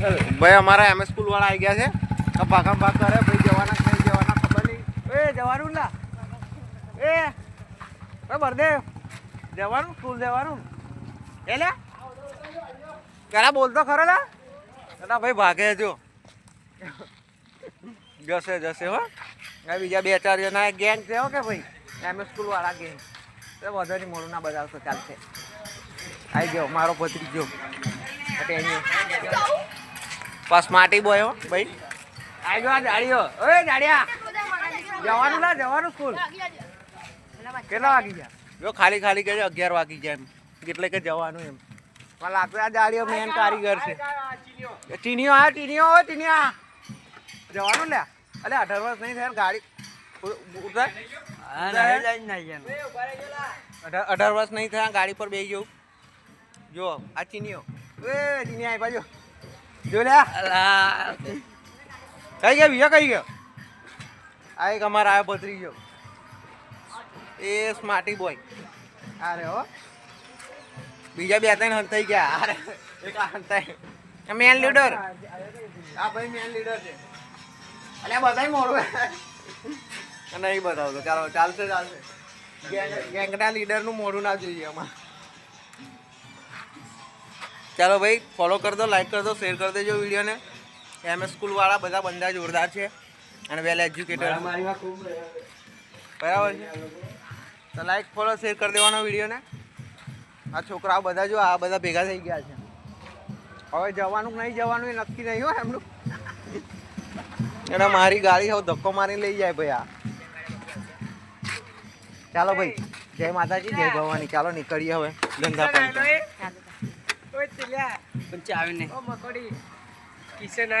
ભાઈ અમારા એમ સ્કૂલ વાળા આવી ગયા છે. ભાગમ ભાગ કરે ભાઈ જવાના કઈ જવાના ખબર નહીં. એ જવાનું ના એ બરદેવ જવાનું સ્કૂલ જવાનું. એ લે. કરા બોલતો ખરો લા. ના ભાઈ ભાગે જો. જશે જશે હો. બીજા બે ચાર જણા ગેંગ છે હો કે ભાઈ? એમ સ્કૂલ વાળા ગેંગ તો વધારે મોડું ના બજાવશો ચાલશે. આવી ગયો મારો ભત્રીજો. ટેણીઓ પાસ માટી બોયો ભાઈ. ગયો આ જાડીઓ ઓય જાડિયા જવાનું ના જવાનું સ્કૂલ કેટલા વાગી ગયા? જો ખાલી ખાલી કે અગિયાર વાગી જાય એમ. એટલે કે જવાનું એમ. મને લાગતું આ જાડીઓ મેન કારીગર છે. ટીનીઓ આ ટીનીઓ ટીણીઓ હો જવાનું લે અલે અઢાર વર્ષ નહીં થયા ગાડી ઉતર. અઢાર વર્ષ નહીં થયા ગાડી પર બેસી જવું જો આ ચીનીઓ એ ચીની આવી બાજુ. જો લે કઈ ગયો બીજો કઈ ગયો? આ એક અમારા આ બદરી ગયો એ સ્માર્ટી બોય અરે હો. બીજા બે ત્રણ હંતાઈ ગયા. અરે એક હંતાઈ. મેન લીડર આ ભાઈ મેન લીડર છે. અલ્યા બધાય મોડું નહીં બતાવતો. ચાલો ચાલશે ચાલશે. ગેંગ- ગેંગના લીડરનું મોડું ના જોઈએ આમાં ચાલો ભાઈ ફોલો કરી દો લાઈક કરી દો શેર કરી દેજો વિડીયોને. એમ સ્કૂલવાળા બધા બંદા જોરદાર છે અને વેલ એજ્યુકેટેડ બરાબર છે. તો લાઈક ફોલો શેર કરી દેવાનો વિડીયોને. આ છોકરાઓ બધા જો આ બધા ભેગા થઈ ગયા છે. હવે જવાનું નહીં જવાનું એ નક્કી નહીં હોય એમનું. એને મારી ગાડી હવે ધક્કો મારી લઈ જાય ભાઈ આ. ચાલો ભાઈ જય માતાજી જય ભવાની. ચાલો નીકળીએ હવે ધંધા પર ચાવીને કિશન